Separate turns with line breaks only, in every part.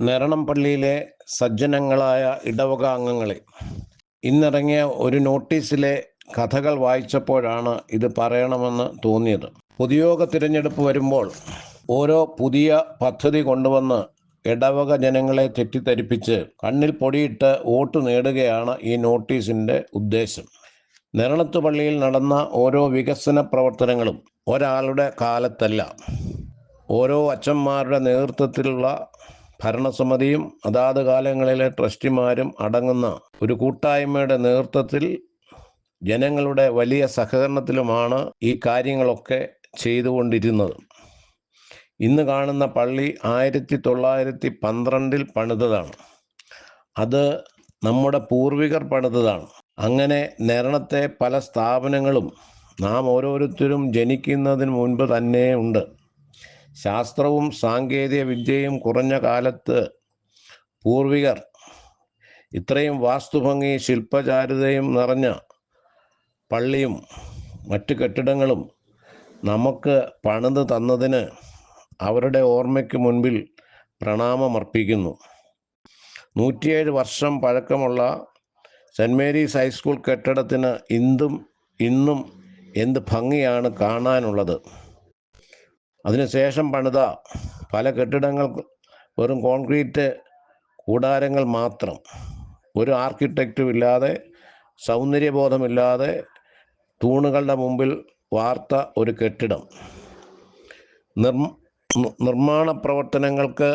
നെരണം പള്ളിയിലെ സജ്ജനങ്ങളായ ഇടവക അംഗങ്ങളെ ഇന്നിറങ്ങിയ ഒരു നോട്ടീസിലെ കഥകൾ വായിച്ചപ്പോഴാണ് ഇത് പറയണമെന്ന് തോന്നിയത്. പൊതുയോഗ തിരഞ്ഞെടുപ്പ് വരുമ്പോൾ ഓരോ പുതിയ പദ്ധതി കൊണ്ടുവന്ന് ഇടവക ജനങ്ങളെ തെറ്റിദ്ധരിപ്പിച്ച് കണ്ണിൽ പൊടിയിട്ട് വോട്ട് നേടുകയാണ് ഈ നോട്ടീസിന്റെ ഉദ്ദേശം. നെരണത്ത് പള്ളിയിൽ നടന്ന ഓരോ വികസന പ്രവർത്തനങ്ങളും ഒരാളുടെ കാലത്തല്ല. ഓരോ അച്ഛന്മാരുടെ നേതൃത്വത്തിലുള്ള ഭരണസമിതിയും അതാത് കാലങ്ങളിലെ ട്രസ്റ്റിമാരും അടങ്ങുന്ന ഒരു കൂട്ടായ്മയുടെ നേതൃത്വത്തിൽ ജനങ്ങളുടെ വലിയ സഹകരണത്തിലുമാണ് ഈ കാര്യങ്ങളൊക്കെ ചെയ്തുകൊണ്ടിരുന്നത്. ഇന്ന് കാണുന്ന പള്ളി ആയിരത്തി തൊള്ളായിരത്തി പന്ത്രണ്ടിൽ പണിതതാണ്. അത് നമ്മുടെ പൂർവികർ പണിതതാണ്. അങ്ങനെ നേരണത്തെ പല സ്ഥാപനങ്ങളും നാം ഓരോരുത്തരും ജനിക്കുന്നതിന് മുൻപ് തന്നെ ഉണ്ട് ശാസ്ത്രവും സാങ്കേതിക വിദ്യയും കുറഞ്ഞ കാലത്ത് പൂർവികർ ഇത്രയും വാസ്തുഭംഗി ശില്പചാരുതയും നിറഞ്ഞ പള്ളിയും മറ്റു കെട്ടിടങ്ങളും നമുക്ക് പണിത് തന്നതിന് അവരുടെ ഓർമ്മയ്ക്ക് മുൻപിൽ പ്രണാമമർപ്പിക്കുന്നു. നൂറ്റിയേഴ് വർഷം പഴക്കമുള്ള സെന്റ് മേരീസ് ഹൈസ്കൂൾ കെട്ടിടത്തിന് ഇന്നും ഇന്നും എന്ത് ഭംഗിയാണ് കാണാനുള്ളത്? അതിനുശേഷം പണിത പല കെട്ടിടങ്ങൾ വെറും കോൺക്രീറ്റ് കൂടാരങ്ങൾ മാത്രം. ഒരു ആർക്കിടെക്റ്റും ഇല്ലാതെ സൗന്ദര്യബോധമില്ലാതെ തൂണുകളുടെ മുമ്പിൽ വാർത്ത ഒരു കെട്ടിടം. നിർ നിർമ്മാണ പ്രവർത്തനങ്ങൾക്ക്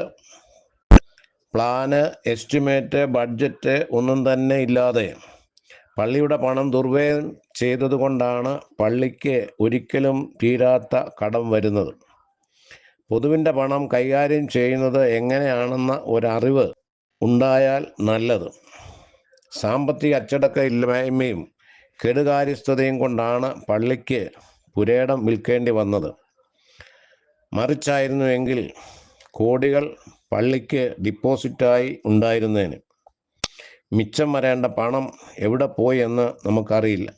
പ്ലാന് എസ്റ്റിമേറ്റ് ബഡ്ജറ്റ് ഒന്നും തന്നെ ഇല്ലാതെ. പള്ളിയുടെ പണം ദുർവ്യയം ചെയ്തതുകൊണ്ടാണ് പള്ളിക്ക് ഒരിക്കലും തീരാത്ത കടം വരുന്നത്. പൊതുവിന്റെ പണം കൈകാര്യം ചെയ്യുന്നത് എങ്ങനെയാണെന്ന ഒരറിവ് ഉണ്ടായാൽ നല്ലത്. സാമ്പത്തിക അച്ചടക്ക ഇല്ലായ്മയും കെടുകാര്യസ്ഥതയും കൊണ്ടാണ് പള്ളിക്ക് പുരേടം വിൽക്കേണ്ടി വന്നത്. മറിച്ചായിരുന്നുവെങ്കിൽ കോടികൾ പള്ളിക്ക് ഡിപ്പോസിറ്റായി ഉണ്ടായിരുന്നതിന് മിച്ചം വരേണ്ട പണം എവിടെ പോയി എന്ന് നമുക്കറിയില്ല.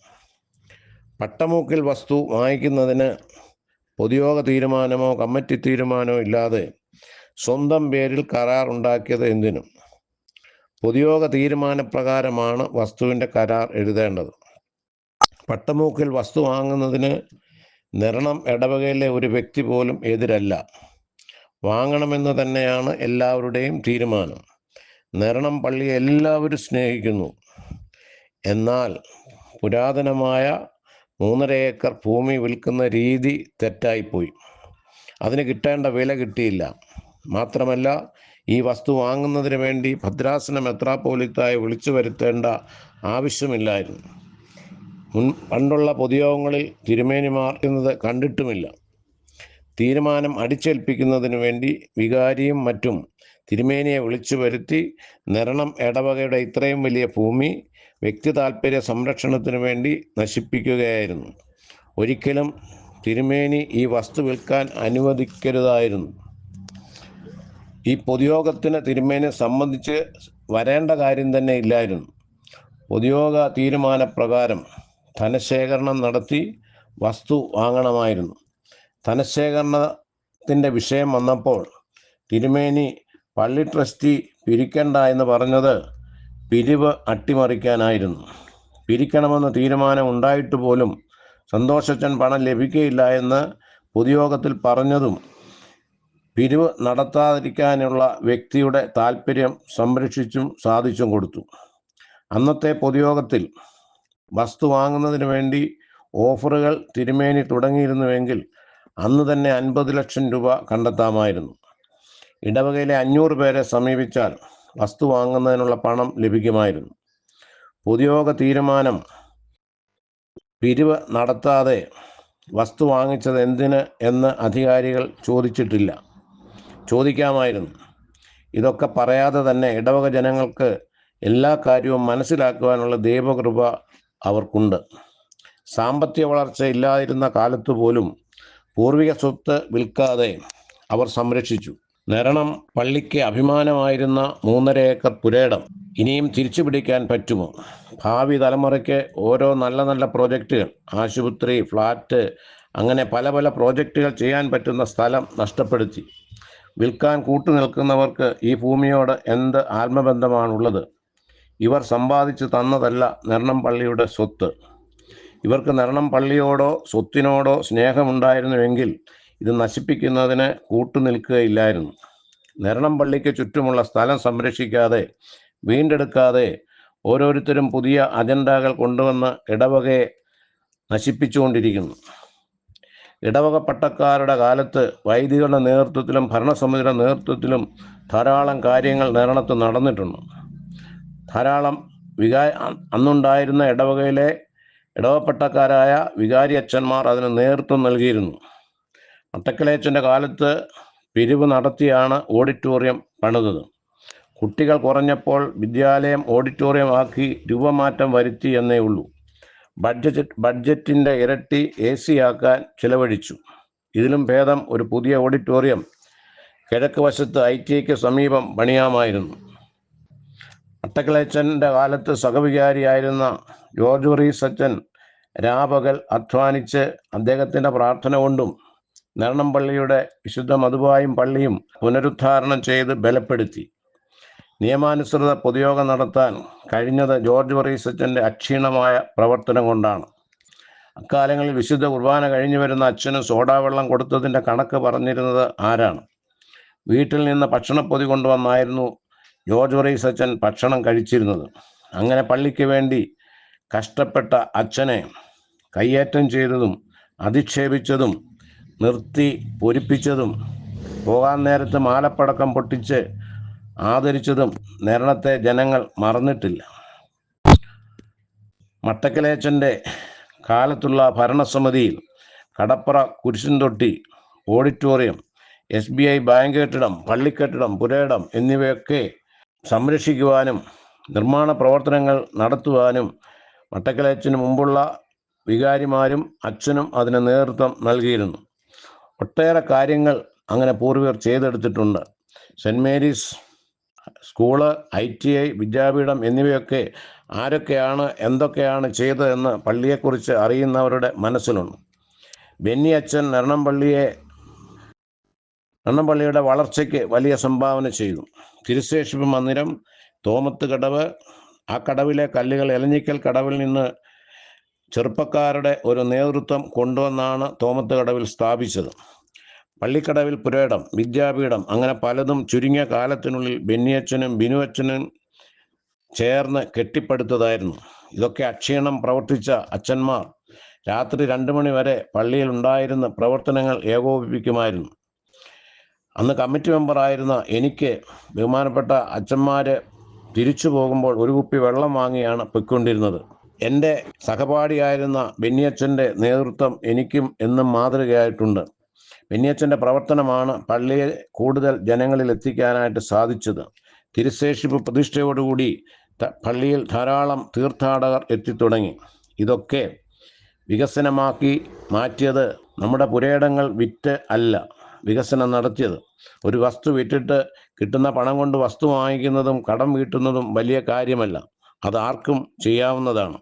പട്ടമൂക്കിൽ വസ്തു വാങ്ങിക്കുന്നതിന് പൊതുയോഗ തീരുമാനമോ കമ്മിറ്റി തീരുമാനമോ ഇല്ലാതെ സ്വന്തം പേരിൽ കരാർ ഉണ്ടാക്കിയത് എന്തിനും? പൊതുയോഗ തീരുമാനപ്രകാരമാണ് വസ്തുവിന്റെ കരാർ എഴുതേണ്ടത്. പട്ടമൂക്കിൽ വസ്തു വാങ്ങുന്നതിന് നിരണം ഇടവകയിലെ ഒരു വ്യക്തി പോലും എതിരല്ല. വാങ്ങണമെന്ന് തന്നെയാണ് എല്ലാവരുടെയും തീരുമാനം. നിരണം പള്ളിയെ എല്ലാവരും സ്നേഹിക്കുന്നു. എന്നാൽ പുരാതനമായ മൂന്നര ഏക്കർ ഭൂമി വിൽക്കുന്ന രീതി തെറ്റായിപ്പോയി. അതിന് കിട്ടേണ്ട വില കിട്ടിയില്ല. മാത്രമല്ല ഈ വസ്തു വാങ്ങുന്നതിന് വേണ്ടി ഭദ്രാസന മെത്രാപ്പോലിത്തായി വിളിച്ചു വരുത്തേണ്ട ആവശ്യമില്ലായിരുന്നു. മുൻ പണ്ടുള്ള പൊതുയോഗങ്ങളിൽ തിരുമേനിമാർ എന്നത് കണ്ടിട്ടുമില്ല. തീരുമാനം അടിച്ചേൽപ്പിക്കുന്നതിന് വേണ്ടി വികാരിയും മറ്റും തിരുമേനിയെ വിളിച്ചു വരുത്തി നിരണം ഇടവകയുടെ ഇത്രയും വലിയ ഭൂമി വ്യക്തി താൽപ്പര്യ സംരക്ഷണത്തിനു വേണ്ടി നശിപ്പിക്കുകയായിരുന്നു. ഒരിക്കലും തിരുമേനി ഈ വസ്തു വിൽക്കാൻ അനുവദിക്കരുതായിരുന്നു. ഈ പൊതുയോഗത്തിന് തിരുമേനെ സംബന്ധിച്ച് വരേണ്ട കാര്യം തന്നെ ഇല്ലായിരുന്നു. പൊതുയോഗ തീരുമാനപ്രകാരം ധനശേഖരണം നടത്തി വസ്തു വാങ്ങണമായിരുന്നു. ധനശേഖരണത്തിന്റെ വിഷയം വന്നപ്പോൾ തിരുമേനി പള്ളി ട്രസ്റ്റി പിരിക്കണ്ട എന്ന് പറഞ്ഞത് പിരിവ് അട്ടിമറിക്കാനായിരുന്നു. പിരിക്കണമെന്ന തീരുമാനം ഉണ്ടായിട്ട് പോലും സന്തോഷച്ചൻ പണം ലഭിക്കുകയില്ല എന്ന് പൊതുയോഗത്തിൽ പറഞ്ഞതും പിരിവ് നടത്താതിരിക്കാനുള്ള വ്യക്തിയുടെ താല്പര്യം സംരക്ഷിച്ചും സാധിച്ചും കൊടുത്തു. അന്നത്തെ പൊതുയോഗത്തിൽ വസ്തു വാങ്ങുന്നതിന് വേണ്ടി ഓഫറുകൾ തിരുമേനി തുടങ്ങിയിരുന്നുവെങ്കിൽ അന്ന് തന്നെ അൻപത് ലക്ഷം രൂപ കണ്ടെത്താമായിരുന്നു. ഇടവകയിലെ അഞ്ഞൂറ് പേരെ സമീപിച്ചാൽ വസ്തു വാങ്ങുന്നതിനുള്ള പണം ലഭിക്കുമായിരുന്നു. പൊതുയോഗ തീരുമാനം പിരിവ് നടത്താതെ വസ്തു വാങ്ങിച്ചത് എന്തിന് എന്ന് അധികാരികൾ ചോദിച്ചിട്ടില്ല. ചോദിക്കാമായിരുന്നു. ഇതൊക്കെ പറയാതെ തന്നെ ഇടവക ജനങ്ങൾക്ക് എല്ലാ കാര്യവും മനസ്സിലാക്കുവാനുള്ള ദൈവകൃപ അവർക്കുണ്ട്. സാമ്പത്തിക വളർച്ച ഇല്ലാതിരുന്ന കാലത്ത് പോലും പൂർവിക സ്വത്ത് വിൽക്കാതെ അവർ സംരക്ഷിച്ചു. നിരണം പള്ളിക്ക് അഭിമാനമായിരുന്ന മൂന്നര ഏക്കർ പുരേടം ഇനിയും തിരിച്ചു പിടിക്കാൻ പറ്റുമോ? ഭാവി തലമുറയ്ക്ക് ഓരോ നല്ല നല്ല പ്രോജക്റ്റുകൾ ആശുപത്രി ഫ്ലാറ്റ് അങ്ങനെ പല പല പ്രോജക്റ്റുകൾ ചെയ്യാൻ പറ്റുന്ന സ്ഥലം നഷ്ടപ്പെടുത്തി. വിൽക്കാൻ കൂട്ടുനിൽക്കുന്നവർക്ക് ഈ ഭൂമിയോട് എന്ത് ആത്മബന്ധമാണുള്ളത്? ഇവർ സമ്പാദിച്ചു തന്നതല്ല നരണം പള്ളിയുടെ സ്വത്ത്. ഇവർക്ക് നരണം പള്ളിയോടോ സ്വത്തിനോടോ സ്നേഹമുണ്ടായിരുന്നുവെങ്കിൽ ഇത് നശിപ്പിക്കുന്നതിന് കൂട്ടുനിൽക്കുകയില്ലായിരുന്നു. നെരണം പള്ളിക്ക് ചുറ്റുമുള്ള സ്ഥലം സംരക്ഷിക്കാതെ വീണ്ടെടുക്കാതെ ഓരോരുത്തരും പുതിയ അജണ്ടകൾ കൊണ്ടുവന്ന് ഇടവകയെ നശിപ്പിച്ചുകൊണ്ടിരിക്കുന്നു. ഇടവക പട്ടക്കാരുടെ കാലത്ത് വൈദികളുടെ നേതൃത്വത്തിലും ഭരണസമിതിയുടെ നേതൃത്വത്തിലും ധാരാളം കാര്യങ്ങൾ നേരണത്ത് നടന്നിട്ടുണ്ട്. ധാരാളം വികാ അന്നുണ്ടായിരുന്ന ഇടവകയിലെ ഇടവപ്പെട്ടക്കാരായ വികാരി അച്ഛന്മാർ അതിന് നേതൃത്വം നൽകിയിരുന്നു. അട്ടക്കലേച്ചന്റെ കാലത്ത് പിരിവ് നടത്തിയാണ് ഓഡിറ്റോറിയം പണിതത്. കുട്ടികൾ കുറഞ്ഞപ്പോൾ വിദ്യാലയം ഓഡിറ്റോറിയം ആക്കി രൂപമാറ്റം വരുത്തി എന്നേ ഉള്ളൂ. ബഡ്ജറ്റ് ബഡ്ജറ്റിന്റെ ഇരട്ടി എ സി ആക്കാൻ ചിലവഴിച്ചു. ഇതിലും ഭേദം ഒരു പുതിയ ഓഡിറ്റോറിയം കിഴക്ക് വശത്ത് ഐ ടി ഐക്ക് സമീപം പണിയാമായിരുന്നു. അട്ടക്കിളച്ചന്റെ കാലത്ത് സഹവികാരിയായിരുന്ന ജോർജ് റീസച്ചൻ രാപകൽ അധ്വാനിച്ച് അദ്ദേഹത്തിന്റെ പ്രാർത്ഥന കൊണ്ടും നെരണം പള്ളിയുടെ വിശുദ്ധ മധുവായും പള്ളിയും പുനരുദ്ധാരണം ചെയ്ത് ബലപ്പെടുത്തി. നിയമാനുസൃത പൊതുയോഗം നടത്താൻ കഴിഞ്ഞത് ജോർജ് വറീസച്ചന്റെ അക്ഷീണമായ പ്രവർത്തനം കൊണ്ടാണ്. അക്കാലങ്ങളിൽ വിശുദ്ധ കുർബാന കഴിഞ്ഞു വരുന്ന അച്ഛന് സോഡാവെള്ളം കൊടുത്തതിന്റെ കണക്ക് പറഞ്ഞിരുന്നത് ആരാണ്? വീട്ടിൽ നിന്ന് ഭക്ഷണപ്പൊതി കൊണ്ടുവന്നായിരുന്നു ജോർജ് വറീസ് അച്ഛൻ ഭക്ഷണം കഴിച്ചിരുന്നത്. അങ്ങനെ പള്ളിക്ക് വേണ്ടി കഷ്ടപ്പെട്ട അച്ഛനെ കയ്യേറ്റം ചെയ്തതും അധിക്ഷേപിച്ചതും നിർത്തി പൊരിപ്പിച്ചതും പോകാൻ നേരത്ത് മാലപ്പടക്കം പൊട്ടിച്ച് ആദരിച്ചതും നേരണത്തെ ജനങ്ങൾ മറന്നിട്ടില്ല. മട്ടക്കലേച്ചന്റെ കാലത്തുള്ള ഭരണസമിതിയിൽ കടപ്പുറ കുരിശുംതൊട്ടി auditorium S B I bank കെട്ടിടം പള്ളിക്കെട്ടിടം പുരയിടം എന്നിവയൊക്കെ സംരക്ഷിക്കുവാനും നിർമ്മാണ പ്രവർത്തനങ്ങൾ നടത്തുവാനും മട്ടക്കലേച്ചന് മുമ്പുള്ള വികാരിമാരും അച്ഛനും അതിന് നേതൃത്വം നൽകിയിരുന്നു. ഒട്ടേറെ കാര്യങ്ങൾ അങ്ങനെ പൂർവികർ ചെയ്തെടുത്തിട്ടുണ്ട്. Saint Mary's school I T I വിദ്യാപീഠം എന്നിവയൊക്കെ ആരൊക്കെയാണ് എന്തൊക്കെയാണ് ചെയ്തതെന്ന് പള്ളിയെക്കുറിച്ച് അറിയുന്നവരുടെ മനസ്സിലുണ്ട്. ബെന്നി അച്ഛൻ എറണംപള്ളിയെ എറണംപള്ളിയുടെ വളർച്ചയ്ക്ക് വലിയ സംഭാവന ചെയ്തു. തിരുശേഷിപ്പ് മന്ദിരം തോമത്ത് കടവ് ആ കടവിലെ കല്ലുകൾ എലഞ്ഞിക്കൽ കടവിൽ നിന്ന് ചെറുപ്പക്കാരുടെ ഒരു നേതൃത്വം കൊണ്ടുവന്നാണ് തോമത്ത് കടവിൽ സ്ഥാപിച്ചത്. പള്ളിക്കടവിൽ പുരേടം വിദ്യാപീഠം അങ്ങനെ പലതും ചുരുങ്ങിയ കാലത്തിനുള്ളിൽ ബെന്നിയച്ചനും ബിനുവച്ഛനും ചേർന്ന് കെട്ടിപ്പടുത്തതായിരുന്നു. ഇതൊക്കെ അക്ഷീണം പ്രവർത്തിച്ച അച്ഛന്മാർ രാത്രി രണ്ടു മണി വരെ പള്ളിയിൽ ഉണ്ടായിരുന്ന പ്രവർത്തനങ്ങൾ ഏകോപിപ്പിക്കുമായിരുന്നു. അന്ന് കമ്മിറ്റി മെമ്പറായിരുന്ന എനിക്ക് ബഹുമാനപ്പെട്ട അച്ഛന്മാർ തിരിച്ചു പോകുമ്പോൾ ഒരു കുപ്പി വെള്ളം വാങ്ങിയാണ് പൊയ്ക്കൊണ്ടിരുന്നത്. എന്റെ സഹപാഠിയായിരുന്ന ബെന്നിയച്ഛന്റെ നേതൃത്വം എനിക്കും എന്നും മാതൃകയായിട്ടുണ്ട്. ബെന്നിയച്ഛന്റെ പ്രവർത്തനമാണ് പള്ളിയെ കൂടുതൽ ജനങ്ങളിൽ എത്തിക്കാനായിട്ട് സാധിച്ചത്. തിരുശേഷിപ്പ് പ്രതിഷ്ഠയോടുകൂടി പള്ളിയിൽ ധാരാളം തീർത്ഥാടകർ എത്തിത്തുടങ്ങി. ഇതൊക്കെ വികസനമാക്കി മാറ്റിയത് നമ്മുടെ പുരയിടങ്ങൾ വിറ്റ് അല്ല വികസനം നടത്തിയത്. ഒരു വസ്തു വിറ്റിട്ട് കിട്ടുന്ന പണം കൊണ്ട് വസ്തു വാങ്ങിക്കുന്നതും കടം വീട്ടുന്നതും വലിയ കാര്യമല്ല. അത് ആർക്കും ചെയ്യാവുന്നതാണ്.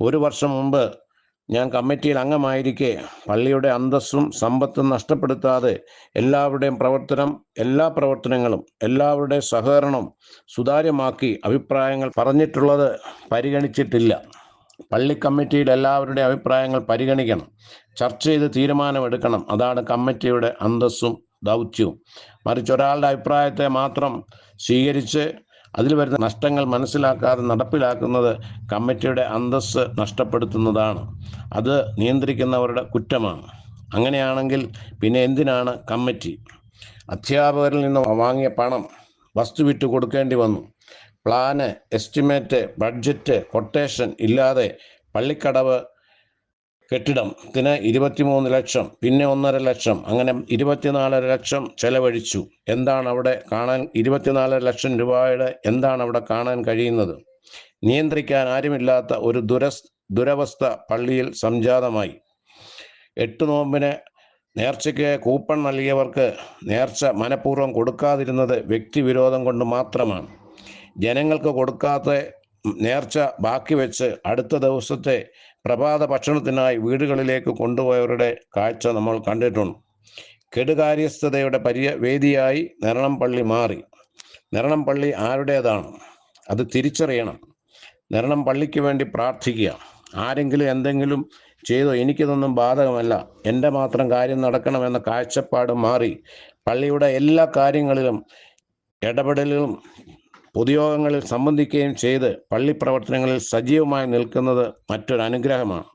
ഒരു വർഷം മുമ്പ് ഞാൻ കമ്മിറ്റിയിൽ അംഗമായിരിക്കെ പള്ളിയുടെ അന്തസ്സും സമ്പത്തും നഷ്ടപ്പെടുത്താതെ എല്ലാവരുടെയും പ്രവർത്തനം എല്ലാ പ്രവർത്തനങ്ങളും എല്ലാവരുടെ സഹകരണം സുതാര്യമാക്കി അഭിപ്രായങ്ങൾ പറഞ്ഞിട്ടുള്ളത് പരിഗണിച്ചിട്ടില്ല. പള്ളി കമ്മിറ്റിയിൽ എല്ലാവരുടെയും അഭിപ്രായങ്ങൾ പരിഗണിക്കണം. ചർച്ച ചെയ്ത് തീരുമാനമെടുക്കണം. അതാണ് കമ്മിറ്റിയുടെ അന്തസ്സും ദൗത്യവും. മറിച്ച് ഒരാളുടെ അഭിപ്രായത്തെ മാത്രം സ്വീകരിച്ച് അതിൽ വരുന്ന നഷ്ടങ്ങൾ മനസ്സിലാക്കാതെ നടപ്പിലാക്കുന്നത് കമ്മിറ്റിയുടെ അന്തസ്സ് നഷ്ടപ്പെടുത്തുന്നതാണ്. അത് നിയന്ത്രിക്കുന്നവരുടെ കുറ്റമാണ്. അങ്ങനെയാണെങ്കിൽ പിന്നെ എന്തിനാണ് കമ്മിറ്റി? അധ്യാപകരിൽ നിന്ന് വാങ്ങിയ പണം വസ്തു വിറ്റ് കൊടുക്കേണ്ടി വന്നു. പ്ലാന് എസ്റ്റിമേറ്റ് ബഡ്ജറ്റ് കൊട്ടേഷൻ ഇല്ലാതെ പള്ളിക്കടവ് കെട്ടിടത്തിന് ഇരുപത്തിമൂന്ന് ലക്ഷം പിന്നെ ഒന്നര ലക്ഷം അങ്ങനെ ഇരുപത്തിനാലര ലക്ഷം ചെലവഴിച്ചു. എന്താണ് അവിടെ കാണാൻ ഇരുപത്തിനാലര ലക്ഷം രൂപയുടെ എന്താണ് അവിടെ കാണാൻ കഴിയുന്നത്? നിയന്ത്രിക്കാൻ ആരുമില്ലാത്ത ഒരു ദുരസ് ദുരവസ്ഥ പള്ളിയിൽ സംജാതമായി. എട്ട് നോമ്പിന് നേർച്ചയ്ക്ക് കൂപ്പൺ നൽകിയവർക്ക് നേർച്ച മനഃപൂർവം കൊടുക്കാതിരുന്നത് വ്യക്തിവിരോധം കൊണ്ട് മാത്രമാണ്. ജനങ്ങൾക്ക് കൊടുക്കാത്ത നേർച്ച ബാക്കി വെച്ച് അടുത്ത ദിവസത്തെ പ്രഭാത ഭക്ഷണത്തിനായി വീടുകളിലേക്ക് കൊണ്ടുപോയവരുടെ കാഴ്ച നമ്മൾ കണ്ടിട്ടുണ്ട്. കെടുകാര്യസ്ഥതയുടെ പര്യ വേദിയായി പള്ളി മാറി. പള്ളി ആരുടേതാണ്? അത് തിരിച്ചറിയണം. നിരണം പള്ളിക്ക് വേണ്ടി പ്രാർത്ഥിക്കുക. ആരെങ്കിലും എന്തെങ്കിലും ചെയ്തോ എനിക്കിതൊന്നും ബാധകമല്ല. എന്റെ മാത്രം കാര്യം നടക്കണമെന്ന കാഴ്ചപ്പാട് മാറി പള്ളിയുടെ എല്ലാ കാര്യങ്ങളിലും ഇടപെടലുകളും പൊതുയോഗങ്ങളിൽ സംബന്ധിക്കുകയും ചെയ്ത് പള്ളി പ്രവർത്തനങ്ങളിൽ സജീവമായി നിൽക്കുന്നത് മറ്റൊരു അനുഗ്രഹമാണ്.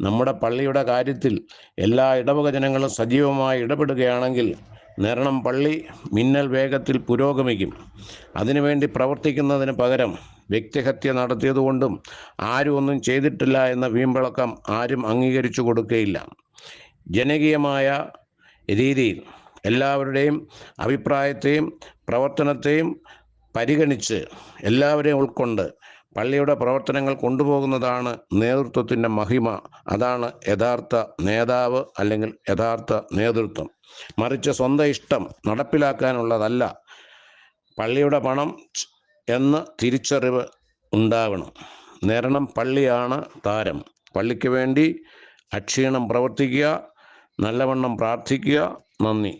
നമ്മുടെ പള്ളിയുടെ കാര്യത്തിൽ എല്ലാ ഇടവക ജനങ്ങളും സജീവമായി ഇടപെടുകയാണെങ്കിൽ നിരണം പള്ളി മിന്നൽ വേഗത്തിൽ പുരോഗമിക്കും. അതിനുവേണ്ടി പ്രവർത്തിക്കുന്നതിന് പകരം വ്യക്തിഹത്യ നടത്തിയതുകൊണ്ടും ആരും ഒന്നും ചെയ്തിട്ടില്ല എന്ന വീമ്പിളക്കം ആരും അംഗീകരിച്ചു കൊടുക്കുകയില്ല. ജനകീയമായ രീതിയിൽ എല്ലാവരുടെയും അഭിപ്രായത്തെയും പ്രവർത്തനത്തെയും പരിഗണിച്ച് എല്ലാവരെയും ഉൾക്കൊണ്ട് പള്ളിയുടെ പ്രവർത്തനങ്ങൾ കൊണ്ടുപോകുന്നതാണ് നേതൃത്വത്തിന്റെ മഹിമ. അതാണ് യഥാർത്ഥ നേതാവ് അല്ലെങ്കിൽ യഥാർത്ഥ നേതൃത്വം. മറിച്ച് സ്വന്തം ഇഷ്ടം നടപ്പിലാക്കാനുള്ളതല്ല പള്ളിയുടെ പണം എന്ന തിരിച്ചറിവ് ഉണ്ടാവണം. നേരണം പള്ളിയാണ് താരം. പള്ളിക്ക് വേണ്ടി അക്ഷീണം പ്രവർത്തിക്കുക നല്ലവണ്ണം പ്രാർത്ഥിക്കുക. നന്ദി.